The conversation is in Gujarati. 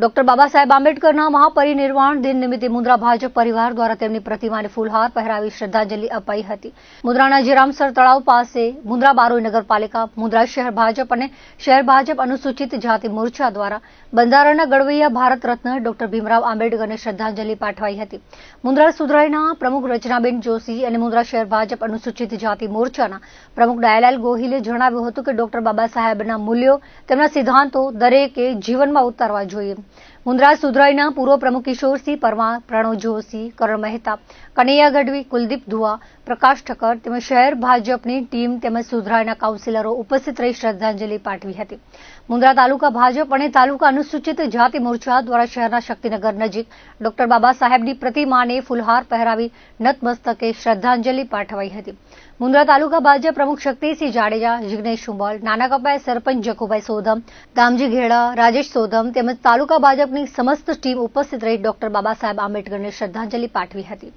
ડોક્ટર બાબા સાહેબ આંબેડકરના મહાપરિનિર્વાણ દિન નિમિત્તે મુન્દ્રા ભાજપ પરિવાર દ્વારા તેમની પ્રતિમાને ફૂલહાર પહેરાવી શ્રદ્ધાંજલિ અપાઈ હતી. મુન્દ્રાના જીરામસર તળાવ પાસે મુદ્રા બારોઈ નગરપાલિકા મુદ્રા શહેર ભાજપ અને શહેર ભાજપ અનુસૂચિત જાતિ મોરચા દ્વારા બંધારણના ગડવૈયા ભારત રત્ન ડોક્ટર ભીમરાવ આંબેડકરને શ્રદ્ધાંજલિ પાઠવાઈ હતી. મુદ્રા સુધરાઈના પ્રમુખ રચનાબેન જોશી અને મુદ્રા શહેર ભાજપ અનુસૂચિત જાતિ મોરચાના પ્રમુખ ડાયલાલ ગોહિલે જણાવ્યું હતું કે ડોક્ટર બાબા સાહેબના મૂલ્યો તેમના સિદ્ધાંતો દરેકે જીવનમાં ઉતારવા જોઈએ. મુન્દ્રા સુધરાઈના પૂર્વ પ્રમુખ કિશોરસિંહ પરમાર, પ્રણવ જોશી, કરણ મહેતા, કનૈયા ગઢવી, કુલદીપ ધુઆ પ્રકાશ ઠક્કર તેમજ શહેર ભાજપની ટીમ તેમજ સુધરાઈના કાઉન્સિલરો ઉપસ્થિત રહી શ્રદ્ધાંજલિ પાઠવી હતી. મુન્દ્રા તાલુકા ભાજપ અને તાલુકા અનુસૂચિત જાતિ મોરચા દ્વારા શહેરના શક્તિનગર નજીક ડોક્ટર બાબા સાહેબની પ્રતિમાને ફૂલહાર પહેરાવી નતમસ્તકે શ્રદ્ધાંજલિ પાઠવાઈ હતી. મુન્દ્રા તાલુકા ભાજપ પ્રમુખ શક્તિસિંહ જાડેજા, જિગ્નેશ શુંબલ નાના કપાય સરપંચ જખુભાઈ સોધમ, દામજી ઘેડા, રાજેશ સોધમ તેમજ તાલુકા ભાજપની સમસ્ત ટીમ ઉપસ્થિત રહી ડોક્ટર બાબા સાહેબ આંબેડકરને શ્રદ્ધાંજલિ પાઠવી હતી.